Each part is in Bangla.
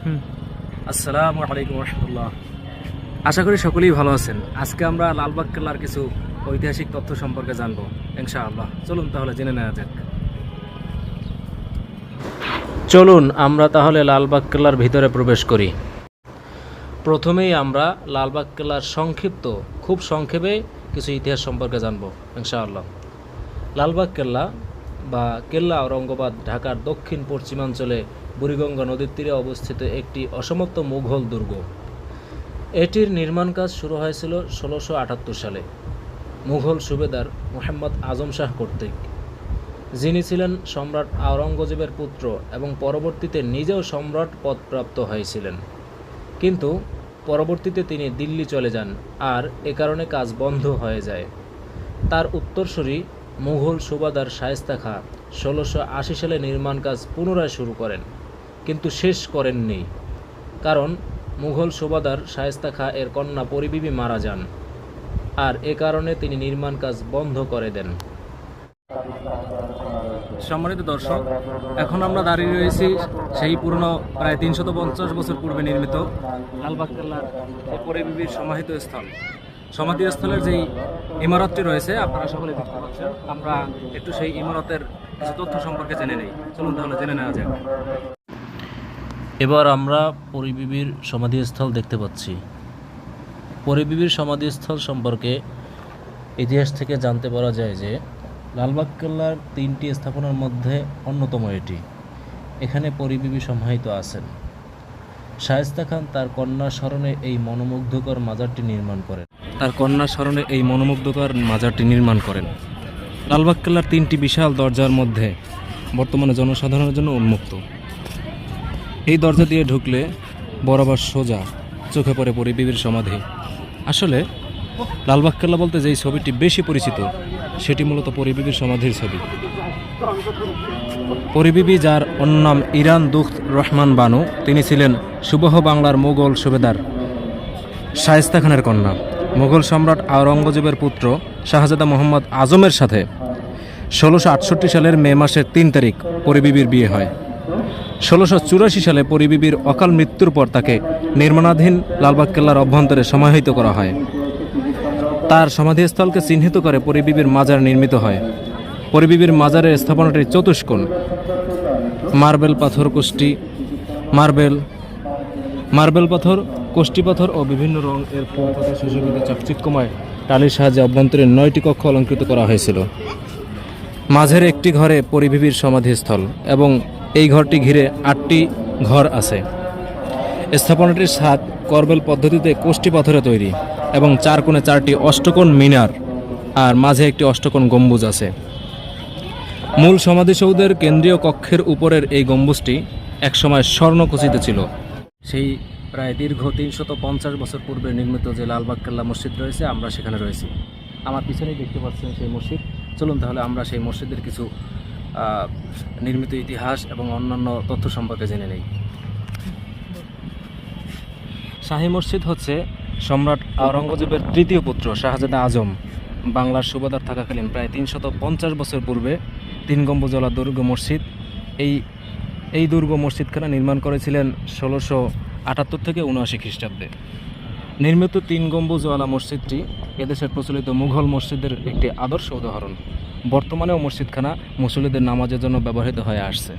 আসসালামু আলাইকুম রহমতুল্লাহ আশা করি সকলেই ভালো আছেন। আজকে আমরা লালবাগ কেল্লার কিছু ঐতিহাসিক তথ্য সম্পর্কে জানব ইনশাআল্লাহ। চলুন তাহলে জেনে নেওয়া যাক। চলুন আমরা তাহলে লালবাগ কেল্লার ভিতরে প্রবেশ করি। প্রথমেই আমরা লালবাগ কেল্লার সংক্ষিপ্ত খুব সংক্ষেপে কিছু ইতিহাস সম্পর্কে জানব ইনশাআল্লাহ। লালবাগ কেল্লা বা কেল্লা ঔরঙ্গাবাদ ঢাকার দক্ষিণ পশ্চিমাঞ্চলে বুড়িগঙ্গা নদীর তীরে অবস্থিত একটি অসমাপ্ত মুঘল দুর্গ। এটির নির্মাণ কাজ শুরু হয়েছিল ষোলোশো আটাত্তর সালে। মুঘল সুবেদার মোহাম্মদ আজম শাহ কর্তৃক। যিনি ছিলেন সম্রাট আওরঙ্গজেবের পুত্র এবং পরবর্তীতে নিজেও সম্রাট পদপ্রাপ্ত হয়েছিলেন। কিন্তু পরবর্তীতে তিনি দিল্লি চলে যান, আর এ কারণে কাজ বন্ধ হয়ে যায়। তার উত্তরসূরি মুঘল সুবাদার শায়েস্তা খা ষোলোশো সালে নির্মাণ কাজ পুনরায় শুরু করেন। কিন্তু শেষ করেননি। কারণ মুঘল সুবাদার শায়েস্তা খা এর কন্যা পরিবিবি মারা যান। আর এ কারণে তিনি নির্মাণ কাজ বন্ধ করে দেন। সম্মানিত দর্শক, এখন আমরা দাঁড়িয়ে রয়েছি সেই পুরনো প্রায় তিনশত পঞ্চাশ বছর পূর্বে নির্মিত লালবাগ কেল্লার পরিবিবির সমাহিত স্থল। সমাধিস্থলের যেই ইমারতটি রয়েছে, আপনারা সকলে দেখতে পাচ্ছেন আমরা একটু সেই ইমারতের কিছু তথ্য সম্পর্কে জেনে নেই। চলুন তাহলে জেনে নেওয়া যাক। এবার আমরা পরিবিবির সমাধিস্থল দেখতে পাচ্ছি। পরিবিবির সমাধিস্থল সম্পর্কে ইতিহাস থেকে জানতে পারা যায় যে লালবাগ কেল্লার তিনটি স্থাপনার মধ্যে অন্যতম এটি। এখানে পরিবিবি সমাহিত আছেন। শায়েস্তা খান তার কন্যা স্মরণে এই মনোমুগ্ধকর মাজারটি নির্মাণ করেন। তার কন্যা স্মরণে এই মনোমুগ্ধকর মাজারটি নির্মাণ করেন। লালবাগ কেল্লার তিনটি বিশাল দরজার মধ্যে বর্তমানে জনসাধারণের জন্য উন্মুক্ত। এই দরজা দিয়ে ঢুকলে বরাবর সোজা, চোখে পড়ে পরিবিবির সমাধি। আসলে লালবাগ কেল্লা বলতে যেই ছবিটি বেশি পরিচিত, সেটি মূলত পরিবিবির সমাধির ছবি। পরিবিবি যার অন্যনাম ইরান দুখ রহমান বানু, তিনি ছিলেন সুবহ বাংলার মোগল সুবেদার। শায়েস্তা খানের কন্যা। মুঘল সম্রাট আওরঙ্গজেবের পুত্র শাহজাদা মোহাম্মদ আজমের সাথে ষোলোশো সালের মে মাসের তিন তারিখ পরিবিবির বিয়ে হয়। ষোলোশো চুরাশি সালে পরিবিবির অকাল মৃত্যুর পর তাকে নির্মাণাধীন লালবাগ কেল্লার অভ্যন্তরে সমাহিত করা হয়। তার সমাধিস্থলকে চিহ্নিত করে পরিবিবির মাজার নির্মিত হয়। পরিবিবির মাজারের স্থাপনাটি চতুষ্কোণ মার্বেল পাথর, কোষ্টি, মার্বেল মার্বেল পাথর, কোষ্টি পাথর ও বিভিন্ন রং এর সুশোভিত চাকচিক্যময় টালির সাহায্যে অভ্যন্তরে নয়টি কক্ষ অলঙ্কৃত করা হয়েছিল। মাঝের একটি ঘরে পরিবিবির সমাধিস্থল এবং এই ঘরটি ঘিরে আটটি ঘর আছে। স্থাপনাটির ছাদ করবেল পদ্ধতিতে কোষ্টি পাথরে তৈরি এবং চার কোণে চারটি অষ্টকোণ মিনার আর মাঝে একটি অষ্টকোণ গম্বুজ আছে। মূল সমাধিসৌধের কেন্দ্রীয় কক্ষের উপরের এই গম্বুজটি একসময় স্বর্ণখচিত ছিল। সেই প্রায় দীর্ঘ তিনশত পঞ্চাশ বছর পূর্বে নির্মিত যে লালবাগ কেল্লা মসজিদ রয়েছে, আমরা সেখানে রয়েছি। আমার পিছনেই দেখতে পাচ্ছেন সেই মসজিদ। চলুন তাহলে আমরা সেই মসজিদের কিছু নির্মিত ইতিহাস এবং অন্যান্য তথ্য সম্পর্কে জেনে নেই। শাহী মসজিদ হচ্ছে সম্রাট আওরঙ্গজেবের তৃতীয় পুত্র, শাহজাদা আজম। বাংলার সুবাদার থাকাকালীন প্রায় তিনশত পঞ্চাশ বছর পূর্বে তিন গম্বুজলা দুর্গ মসজিদ, এই এই দুর্গ মসজিদখানা নির্মাণ করেছিলেন ষোলোশো আটাত্তর থেকে উনআশি খ্রিস্টাব্দে। নির্মিত তিন গম্বুজওয়ালা মসজিদটি এদেশের প্রচলিত মুঘল মসজিদের একটি আদর্শ উদাহরণ। বর্তমানেও মসজিদখানা মুসলিদের নামাজের জন্য ব্যবহৃত হয়ে আসছে।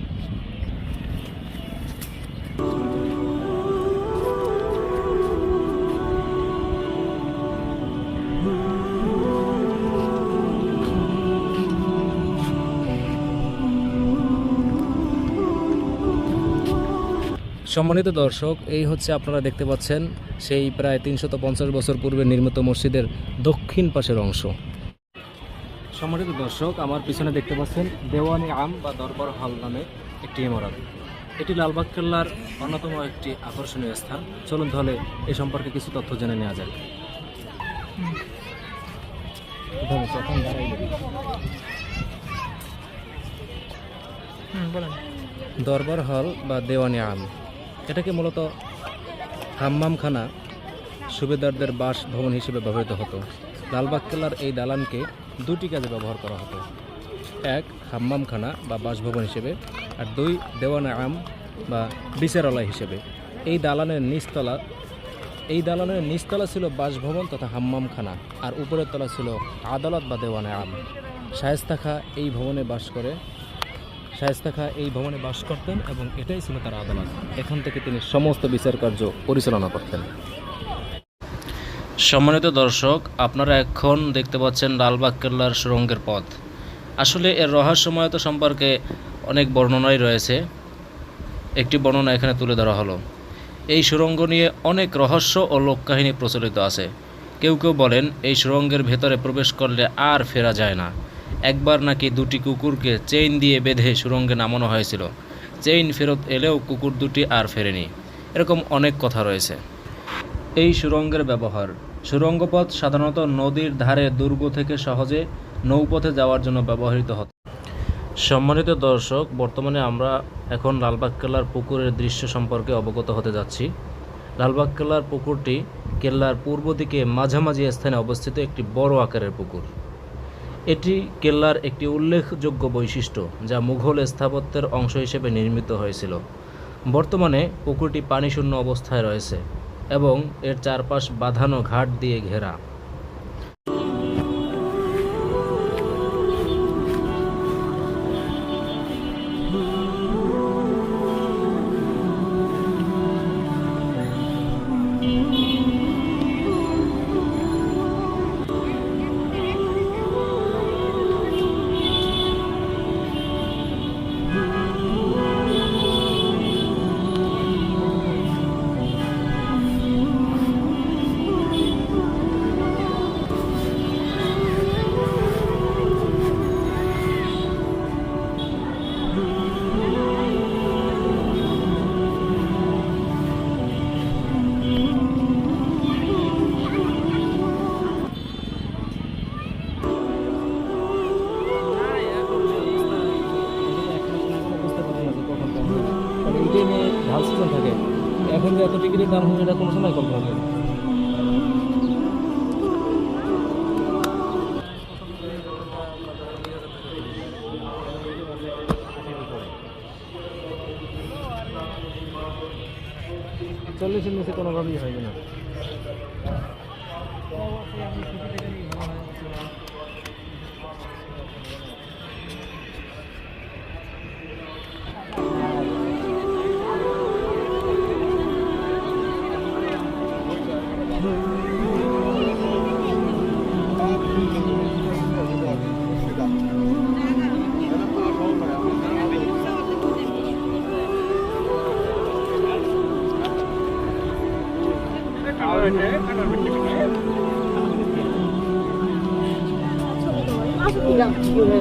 সম্মানিত দর্শক, এই হচ্ছে আপনারা দেখতে পাচ্ছেন সেই প্রায় তিনশত বছর পূর্বে নির্মিত মসজিদের দক্ষিণ পাশের অংশ। সম্মানিত দর্শক আমার পিছনে দেখতে পাচ্ছেন দেওয়ানি আম বা দরবার হল নামে একটি ইমারত। এটি লালবাগ কেল্লার অন্যতম একটি আকর্ষণীয় স্থান। চলুন তাহলে এ সম্পর্কে কিছু তথ্য জেনে নেওয়া যাক। দরবার হল বা দেওয়ানি আম। এটাকে মূলত হাম্মামখানা সুবেদারদের বাস ভবন হিসেবে ব্যবহৃত হতো। লালবাগ কেল্লার এই দালানকে দুটি কাজে ব্যবহার করা হতো। এক, হাম্মামখানা বা বাসভবন হিসেবে, আর দুই দেওয়ানা আম বা বিচারালয় হিসেবে। এই দালানের নিচতলা, এই দালানের নিচতলা ছিল বাসভবন তথা হাম্মামখানা, আর উপরের তলা ছিল আদালত বা দেওয়ানে আম শায়েস্তা খা এই ভবনে বাস করে শায়েস্তা খা এই ভবনে বাস করতেন এবং এটাই ছিল তার আদালত। এখান থেকে তিনি সমস্ত বিচার কার্য পরিচালনা করতেন। সম্মানিত দর্শক, আপনারা এখন দেখতে পাচ্ছেন লালবাগ কেল্লার সুরঙ্গের পথ। আসলে এর রহস্যময়তা সম্পর্কে অনেক বর্ণনাই রয়েছে। একটি বর্ণনা এখানে তুলে ধরা হলো। এই সুরঙ্গ নিয়ে অনেক রহস্য ও লোককাহিনী প্রচলিত আছে। কেউ কেউ বলেন, এই সুরঙ্গের ভেতরে প্রবেশ করলে আর ফেরা যায় না। একবার নাকি দুটি কুকুরকে চেইন দিয়ে বেঁধে সুরঙ্গে নামানো হয়েছিল। চেইন ফেরত এলেও কুকুর দুটি আর ফেরেনি। এরকম অনেক কথা রয়েছে। এই সুরঙ্গের ব্যবহার সুরঙ্গপথ সাধারণত নদীর ধারে দুর্গ থেকে সহজে নৌপথে যাওয়ার জন্য ব্যবহৃত হতো। সম্মানিত দর্শক, বর্তমানে আমরা এখন লালবাগ কেল্লার পুকুরের দৃশ্য সম্পর্কে অবগত হতে যাচ্ছি। লালবাগ কেল্লার পুকুরটি কেল্লার পূর্ব দিকে মাঝামাঝি স্থানে অবস্থিত একটি বড় আকারের পুকুর। এটি কেল্লার একটি উল্লেখযোগ্য বৈশিষ্ট্য যা মুঘল স্থাপত্যের অংশ হিসেবে নির্মিত হয়েছিল। বর্তমানে পুকুরটি পানিশূন্য অবস্থায় রয়েছে। এবং এর চারপাশ বাঁধানো ঘাট দিয়ে ঘেরা। থাকে। এখন যে এত টিকিটের দাম হবে এটা কোনো সময় কম হবে? চল্লিশের নিচে কোনোভাবেই হয় না। 지금